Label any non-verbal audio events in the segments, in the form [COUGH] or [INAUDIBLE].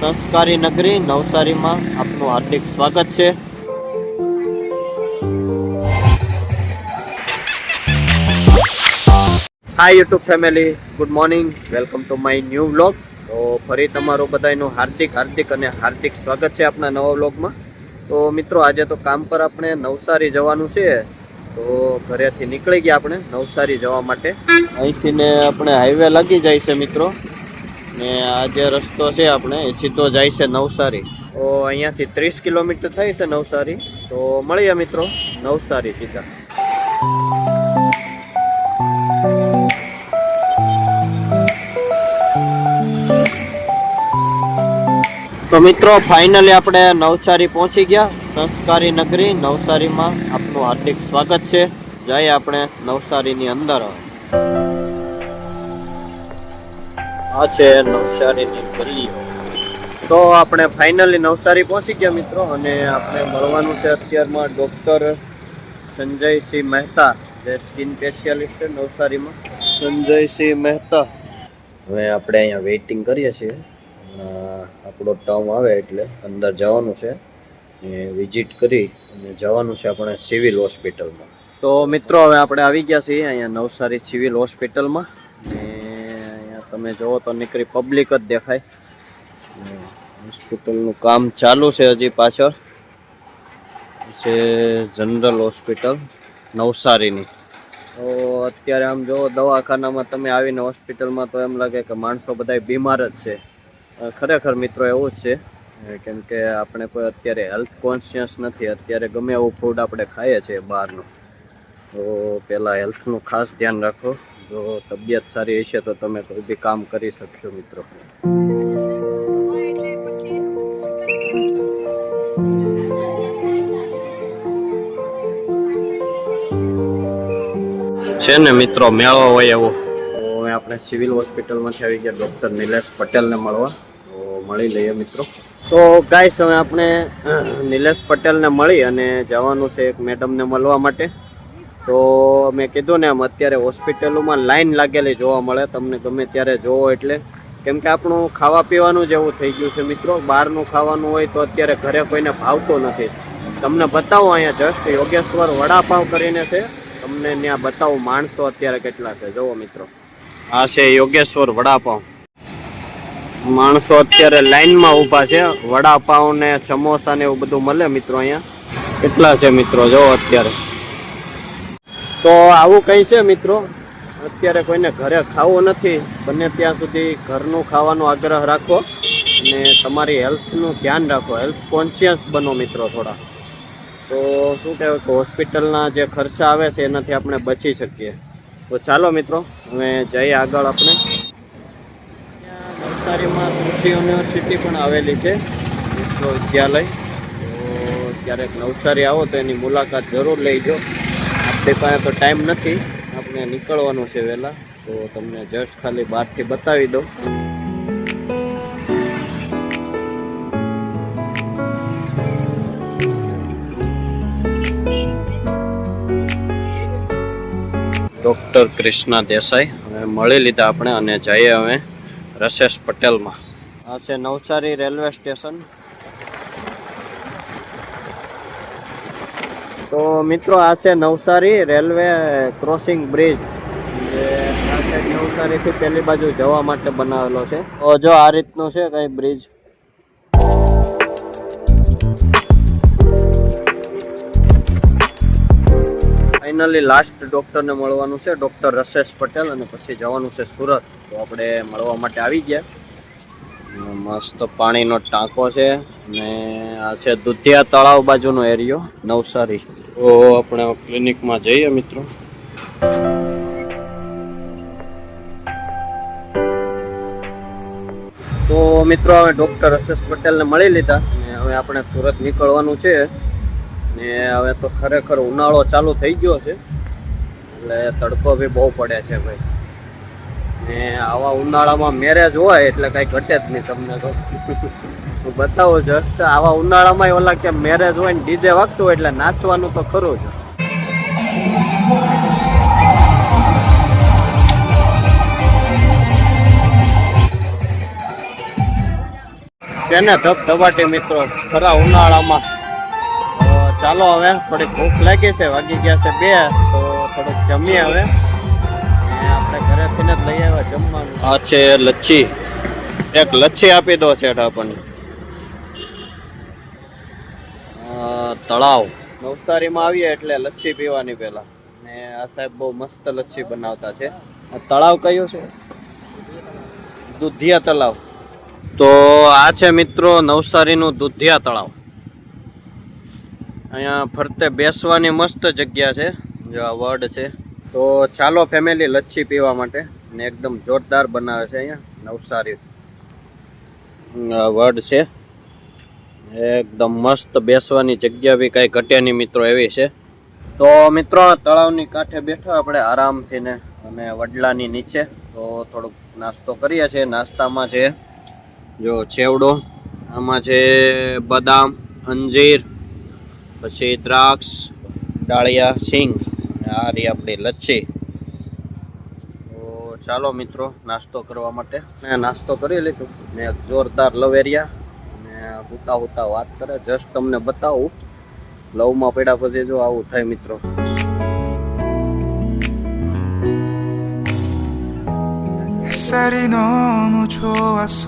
સંસ્કારી નગરી નવસારીમાં આપનું હાર્દિક સ્વાગત છે. Hi YouTube family good morning welcome to my new vlog તો ફરી તમારું બધાનું હાર્દિક હાર્દિક અને હાર્દિક સ્વાગત છે આપણા નવા વ્લોગમાં તો મિત્રો, આજે તો કામ પર આપણે નવસારી જવાનું છે. તો ઘરેથી નીકળી ગયા આપણે નવસારી જવા માટે. અહીંથી ને આપણે હાઈવે લાગી જાય છે મિત્રો. ને આ જે રસ્તો છે આપણે, એ જાય છે નવસારી. તો અહીંયાથી ત્રીસ કિલોમીટર થાય છે નવસારી. તો મળીએ મિત્રો, નવસારી સીધા. તો મિત્રો ફાઇનલી આપણે નવસારી પહોંચી ગયા. સંસ્કારી નગરી, નવસારીમાં આપનું હાર્દિક સ્વાગત છે. જઈએ આપણે નવસારીની અંદર. હવે. આ છે નવસારીની ગલીઓ. તો આપણે ફાઇનલી નવસારી પહોંચી ગયા મિત્રો અને આપણે મળવાનું છે અત્યારમાં ડૉક્ટર સંજયસિંહ મહેતા જે સ્કિન સ્પેશિયાલિસ્ટ છે નવસારીમાં. સંજયસિંહ મહેતા. હવે આપણે અહીંયા વેઇટિંગ કરીએ છીએ. આપણો ટર્મ આવે એટલે અંદર જવાનું છે. એ વિઝિટ કરી અને જવાનું છે આપણે સિવિલ હોસ્પિટલમાં તો મિત્રો હવે આપણે આવી ગયા છીએ અહીંયા નવસારી સિવિલ હોસ્પિટલમાં તમે જુઓ તો નીકળી પબ્લિક જ દેખાય. હોસ્પિટલનું કામ ચાલુ છે હજી પાછળ. છે જનરલ હોસ્પિટલ, નવસારીની. તો અત્યારે આમ જુઓ દવાખાનામાં તમે આવીને હોસ્પિટલમાં તો એમ લાગે કે માણસો બધા બીમાર જ છે. ખરેખર મિત્રો એવું જ છે. કેમ કે આપણે કોઈ અત્યારે હેલ્થ કોન્શિયસ નથી. અત્યારે ગમે એવું ફૂડ આપણે ખાઈએ છીએ બહારનું. તો પહેલાં હેલ્થનું ખાસ ધ્યાન રાખો. જો તબિયત સારી હશે તો તમે કોઈ બી કામ કરી શકશો મિત્રો. છે ને મિત્રો મેળો હોય એવો. તો હવે આપણે સિવિલ હોસ્પિટલમાંથી આવી ગયા ડૉક્ટર નિલેશ પટેલને મળવા. તો મળી લઈએ મિત્રો. તો ગાઈસ હવે આપણે નિલેશ પટેલને મળી અને જવાનું છે એક મેડમને મળવા માટે. તો મેં કીધું ને આમ અત્યારે હોસ્પિટલોમાં લાઈન લાગેલી જોવા મળે, તમને ગમે ત્યારે જોવો એટલે. કેમ કે આપણું ખાવા પીવાનું જેવું થઈ ગયું છે મિત્રો. બહારનું ખાવાનું હોય તો અત્યારે ઘરે કોઈને ભાવતું નથી. તમને બતાવો અહીંયા જસ્ટ યોગેશ્વર વડાપાવ કરીને છે. તમને ત્યાં બતાવું માણસો અત્યારે કેટલા છે. જુઓ મિત્રો. આ છે યોગેશ્વર વડાપાવ. માણસો અત્યારે લાઈનમાં ઊભા છે. વડાપાવ ને સમોસા ને એવું બધું મળે મિત્રો અહીંયા. કેટલા છે મિત્રો? જુઓ અત્યારે. તો આવું કઈ છે મિત્રો? અત્યારે કોઈને ઘરે ખાવું નથી. બને ત્યાં સુધી ઘરનું ખાવાનો આગ્રહ રાખો અને તમારી હેલ્થનું ધ્યાન રાખો. હેલ્થ કોન્શિયસ બનો મિત્રો થોડા. તો શું કહેવાય કે હોસ્પિટલના જે ખર્ચા આવે છે એનાથી આપણે બચી શકીએ. તો ચાલો મિત્રો, હવે જઈએ આગળ આપણે. નવસારીમાં કૃષિ યુનિવર્સિટી પણ આવેલી છે, વિશ્વવિદ્યાલય. તો ક્યારેક નવસારી આવો તો એની મુલાકાત જરૂર લેજો આપણી પાસે તો ટાઈમ નથી. આપણે નીકળવાનું છે વહેલા. તો તમને જસ્ટ ખાલી બહારથી બતાવી દઉં. ડૉક્ટર કૃષ્ણા દેસાઈ હવે મળી લીધા આપણે અને જઈએ હવે રસેશ પટેલમાં. આ છે નવસારી રેલવે સ્ટેશન. તો મિત્રો, આ છે નવસારી રેલવે ક્રોસિંગ બ્રિજ. નવસારીથી પેલી બાજુ જવા માટે બનાવેલો છે. તો જો આ રીતનો છે કઈ બ્રિજ. ફાઇનલી લાસ્ટ ડૉક્ટરને મળવાનું છે ડૉક્ટર રસેશ પટેલ અને પછી જવાનું છે સુરત. તો આપણે મળવા માટે આવી ગયા. મસ્ત પાણીનો ટાંકો છે ને આ છે દુધિયા તળાવ બાજુનો એરિયો નવસારી. તો આપણે ક્લિનિકમાં જઈએ મિત્રો. તો મિત્રો હવે ડૉક્ટર અશેષ પટેલને મળી લીધા ને હવે આપણે સુરત નીકળવાનું છે. ને હવે તો ખરેખર ઉનાળો ચાલુ થઈ ગયો છે. એટલે તડકો બી બહુ પડે છે ભાઈ. ને આવા ઉનાળામાં મેરેજ હોય એટલે કાંઈ ઘટે જ નહીં તમને તો. હું બતાવું જસ્ટ આવા ઉનાળામાં ઓલા કે મેરેજ હોય ને ડીજે વાગતું હોય એટલે નાચવાનું તો ખરું છે ને ધબધબાટી મિત્રો, ખરા ઉનાળામાં. તો ચાલો હવે, થોડીક ભૂખ લાગી છે, વાગી ગયા છે બે, તો થોડુંક જમીએ હવે. આપણે ઘરેથી જ લઈ આવ્યા જમવાનું. આ છે લચ્છી. એક લચ્છી આપી દો છે આપણને. તળાવ. નવસારીમાં આવીએ એટલે લચ્છી પીવાની પહેલા. ને આ સાહેબ બહુ મસ્ત લચ્છી બનાવતા છે. આ તળાવ કયું છે? દુધિયા તળાવ. તો આ છે મિત્રો નવસારીનું દુધિયા તળાવ. અહીંયા ફરતે બેસવાની મસ્ત જગ્યા છે. જો આ વડ છે. તો ચાલો ફેમિલી લચ્છી પીવા માટે. ને એકદમ જોરદાર બનાવે છે અહીંયા નવસારી. વડ છે. એકદમ મસ્ત બેસવાની જગ્યા બી કઈ ઘટે મિત્રો એવી છે. તો મિત્રો, તળાવની કાંઠે બેઠા આપણે આરામથી ને અને વડલાની નીચે. તો થોડુંક નાસ્તો કરીએ છીએ. નાસ્તામાં છે જો છેવડો આમાં છે બદામ, અંજીર, પછી દ્રાક્ષ, ડાળિયા, સિંગ અને આ રહી આપણી લચ્છી. તો ચાલો મિત્રો, નાસ્તો કરવા માટે. મેં નાસ્તો કરી લીધું. મેં જોરદાર લવેરિયા હુતા હુતા વાત કરે જસ્ટ તમને બતાવું લવમાં પડ્યા પછી જો આવું થાય મિત્રો 햇살이 너무 좋았어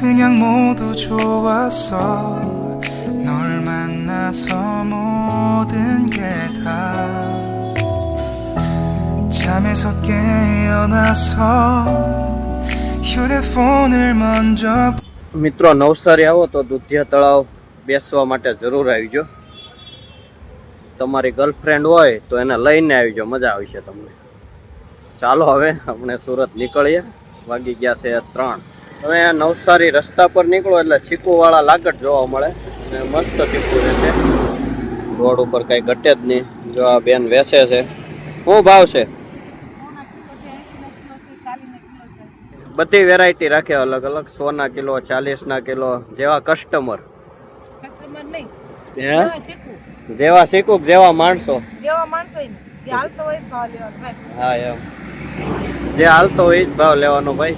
그냥 모두 좋았어 널 만나서 모든 게 다 잠에서 깨어나서 휴대폰을 먼저 મિત્રો, નવસારી આવો તો દુધિયા તળાવ બેસવા માટે જરૂર આવજો. તમારી ગર્લફ્રેન્ડ હોય તો એને લઈને આવજો, મજા આવશે તમને. ચાલો હવે આપણે સુરત નીકળીએ. વાગી ગયા છે ત્રણ. આ નવસારી રસ્તા પર નીકળો એટલે ચીકુવાળા લાગટ જોવા મળે. અને મસ્ત ચીકુ રહેશે રોડ ઉપર કાંઈ ઘટે જ નહીં. જો આ બેન વેસે છે. શું ભાવ છે? બધી વેરાયટી રાખે અલગ અલગ. સોના કિલો ચાલીસના કિલો જેવા કસ્ટમર જેવા શીખું જેવા શીખુક જેવા માણસો. જેવા માણસો ને હા એમ. જે હાલતો હોય એ જ ભાવ લેવાનો ભાઈ.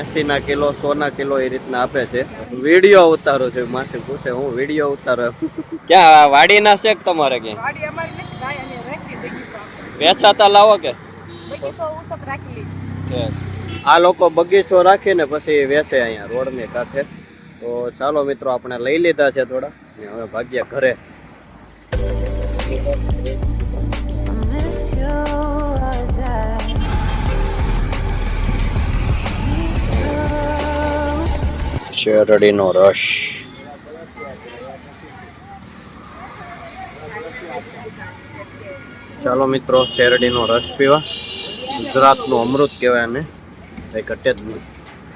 એસી ના કિલો સો ના કિલો એ રીતના આપે છે. વીડિયો ઉતારો છે માસી પૂછે હું વીડિયો ઉતારો? [LAUGHS] ક્યાં વાડી ના શેક તમારે ક્યાં વેચાતા લાવો કે? રાખી કે આ લોકો બગીચો રાખીને પછી વેચે અહીંયા રોડની કાંઠે. તો ચાલો મિત્રો, આપણે લઈ લીધા છે થોડા ને હવે ભાગ્યા ઘરે. શેરડીનો રસ. ચાલો મિત્રો, શેરડીનો રસ પીવા. ગુજરાતનું અમૃત કહેવાય અને કંઈ ઘટે જ નહીં.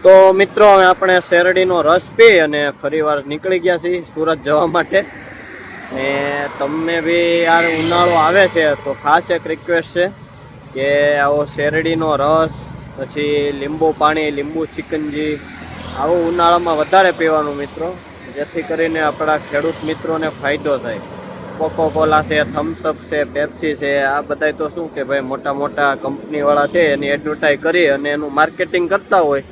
તો મિત્રો, હવે આપણે શેરડીનો રસ પી અને ફરીવાર નીકળી ગયા છીએ સુરત જવા માટે. ને તમને બી યાર ઉનાળો આવે છે, તો ખાસ એક રિક્વેસ્ટ છે કે આવો શેરડીનો રસ, પછી લીંબુ પાણી, લીંબુ ચિકનજી, આવું ઉનાળામાં વધારે પીવાનું મિત્રો, જેથી કરીને આપણા ખેડૂત મિત્રોને ફાયદો થાય. કોકો કોલા છે થમ્સઅપ છે પેપ્સી છે, આ બધાય તો શું કે ભાઈ મોટા મોટા કંપનીવાળા છે, એની એડવર્ટાઈઝ કરી અને એનું માર્કેટિંગ કરતા હોય.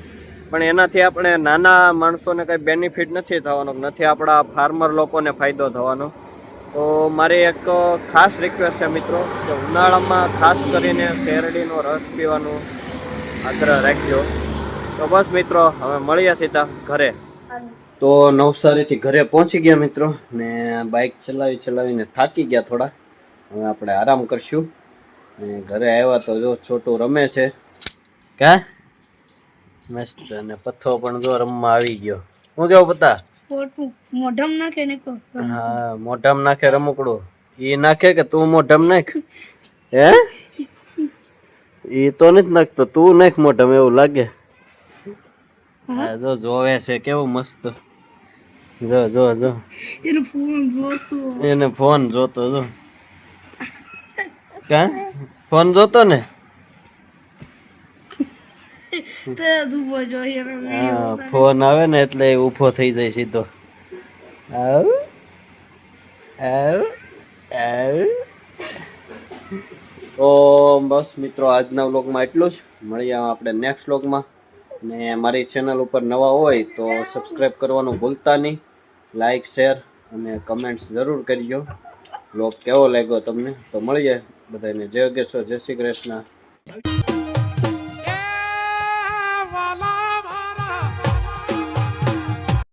પણ એનાથી આપણે નાના માણસોને કંઈ બેનિફિટ નથી થવાનો, નથી આપણા ફાર્મર લોકોને ફાયદો થવાનો. તો મારી એક ખાસ રિક્વેસ્ટ છે મિત્રો, કે ઉનાળામાં ખાસ કરીને શેરડીનો રસ પીવાનો આગ્રહ રાખજો. તો બસ મિત્રો, હવે મળીએ સીધા ઘરે. તો નવસારીથી ઘરે પહોંચી ગયા મિત્રો ને બાઇક ચલાવી ચલાવીને થાકી ગયા થોડા. હવે આપણે આરામ કરશું. ને ઘરે આવ્યા તો જો છોટું રમે છે. કા? મસ્ત અને પથ્થો પણ જો રમવા આવી ગયો. હું કેવો પતા? મોઢમ નાખે ને હા મોઢામ નાખે રમકડું. એ નાખે કે તું મોઢામ નાખ? હે? એ તો નથી નાખતો. તું નાખ મોઢામ એવું લાગે. હા. જો જોવે છે કેવું મસ્ત. જો જો જો. એને ફોન જોતો. એને ફોન જોતો જો. કા? ફોન જોતો ને? હા ફોન આવે ને એટલે ઊભો ઊભો થઈ જાય સીધો. આવ આવ આવ. તો બસ મિત્રો આજના વ્લોગમાં એટલું જ. મળીએ આપણે નેક્સ્ટ વ્લોગમાં ને મારી ચેનલ ઉપર નવા હોય તો સબસ્ક્રાઈબ કરવાનું ભૂલતા નહીં. લાઇક શેર અને કમેન્ટ્સ જરૂર કરજો. બ્લોગ કેવો લાગ્યો તમને? તો મળીએ બધાને. જય યોગેશ્વર, જય શ્રી કૃષ્ણ.